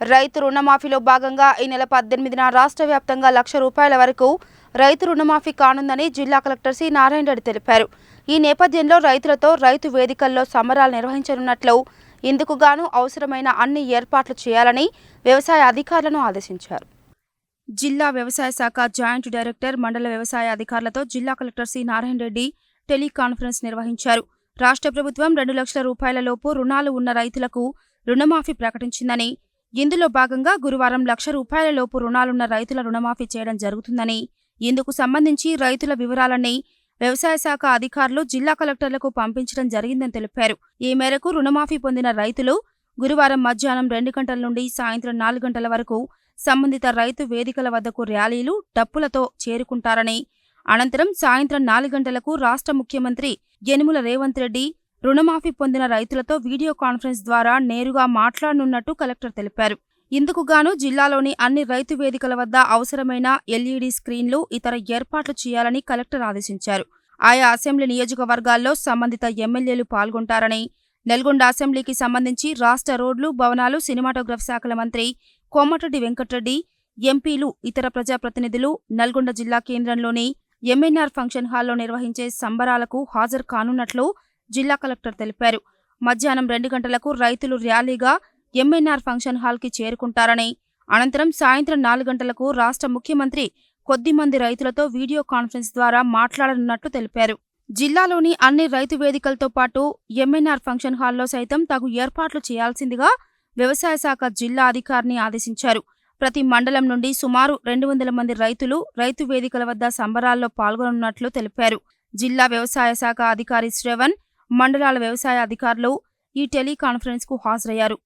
రైతు రుణమాఫీలో భాగంగా ఈ నెల పద్దెనిమిదిన రాష్ట్ర వ్యాప్తంగా లక్ష రూపాయల వరకు రైతు రుణమాఫీ కానుందని జిల్లా కలెక్టర్ సి. నారాయణ రెడ్డి తెలిపారు. ఈ నేపథ్యంలో రైతులతో రైతు వేదికల్లో సమరాలు నిర్వహించనున్నట్లు ఇందుకు గాను అవసరమైన అన్ని ఏర్పాట్లు చేయాలని వ్యవసాయ అధికారులను ఆదేశించారు. జిల్లా వ్యవసాయ శాఖ జాయింట్ డైరెక్టర్ మండల వ్యవసాయ అధికారులతో జిల్లా collector C. Narayana Reddy teleconference నిర్వహించారు. రాష్ట్ర ప్రభుత్వం రెండు లక్షల రూపాయల లోపు రుణాలు ఉన్న రైతులకు రుణమాఫీ ప్రకటించిందని ఇందులో భాగంగా గురువారం లక్ష రూపాయల లోపు రుణాలున్న రైతుల రుణమాఫీ చేయడం జరుగుతుందని ఇందుకు సంబంధించి రైతుల వివరాలన్నీ వ్యవసాయ శాఖ అధికారులు జిల్లా కలెక్టర్లకు పంపించడం జరిగిందని తెలిపారు. ఈ మేరకు రుణమాఫీ పొందిన రైతులు గురువారం మధ్యాహ్నం రెండు గంటల నుండి సాయంత్రం నాలుగు గంటల వరకు సంబంధిత రైతు వేదికల వద్దకు ర్యాలీలు డప్పులతో చేరుకుంటారని అనంతరం సాయంత్రం నాలుగు గంటలకు రాష్ట్ర ముఖ్యమంత్రి యనుమల రేవంత్ రెడ్డి రుణమాఫీ పొందిన రైతులతో వీడియో కాన్ఫరెన్స్ ద్వారా నేరుగా మాట్లాడనున్నట్టు కలెక్టర్ తెలిపారు. ఇందుకుగాను జిల్లాలోని అన్ని రైతు వేదికల వద్ద అవసరమైన ఎల్ఈడీ స్క్రీన్లు ఇతర ఏర్పాట్లు చేయాలని కలెక్టర్ ఆదేశించారు. ఆయా అసెంబ్లీ నియోజకవర్గాల్లో సంబంధిత ఎమ్మెల్యేలు పాల్గొంటారని నల్గొండ అసెంబ్లీకి సంబంధించి రాష్ట్ర రోడ్లు భవనాలు సినిమాటోగ్రఫ్ శాఖల మంత్రి కోమటిరెడ్డి వెంకటరెడ్డి ఎంపీలు ఇతర ప్రజాప్రతినిధులు నల్గొండ జిల్లా కేంద్రంలోని ఎంఎన్ఆర్ ఫంక్షన్ హాల్లో నిర్వహించే సంబరాలకు హాజరు కానున్నట్లు జిల్లా కలెక్టర్ తెలిపారు. మధ్యాహ్నం రెండు గంటలకు రైతులు ర్యాలీగా ఎంఎన్ఆర్ ఫంక్షన్ హాల్కి చేరుకుంటారని అనంతరం సాయంత్రం నాలుగు గంటలకు రాష్ట్ర ముఖ్యమంత్రి కొద్ది మంది రైతులతో వీడియో కాన్ఫరెన్స్ ద్వారా మాట్లాడనున్నట్టు తెలిపారు. జిల్లాలోని అన్ని రైతు వేదికలతో పాటు ఎంఎన్ఆర్ ఫంక్షన్ హాల్లో సైతం తగు ఏర్పాట్లు చేయాల్సిందిగా వ్యవసాయ శాఖ జిల్లా అధికారిని ఆదేశించారు. ప్రతి మండలం నుండి సుమారు రెండు వందల మంది రైతులు రైతు వేదికల వద్ద సంబరాల్లో పాల్గొనున్నట్లు తెలిపారు. జిల్లా వ్యవసాయ శాఖ అధికారి శ్రవణ్ మండలాల వ్యవసాయ అధికారులు ఈ టెలికాన్ఫరెన్స్కు హాజరయ్యారు.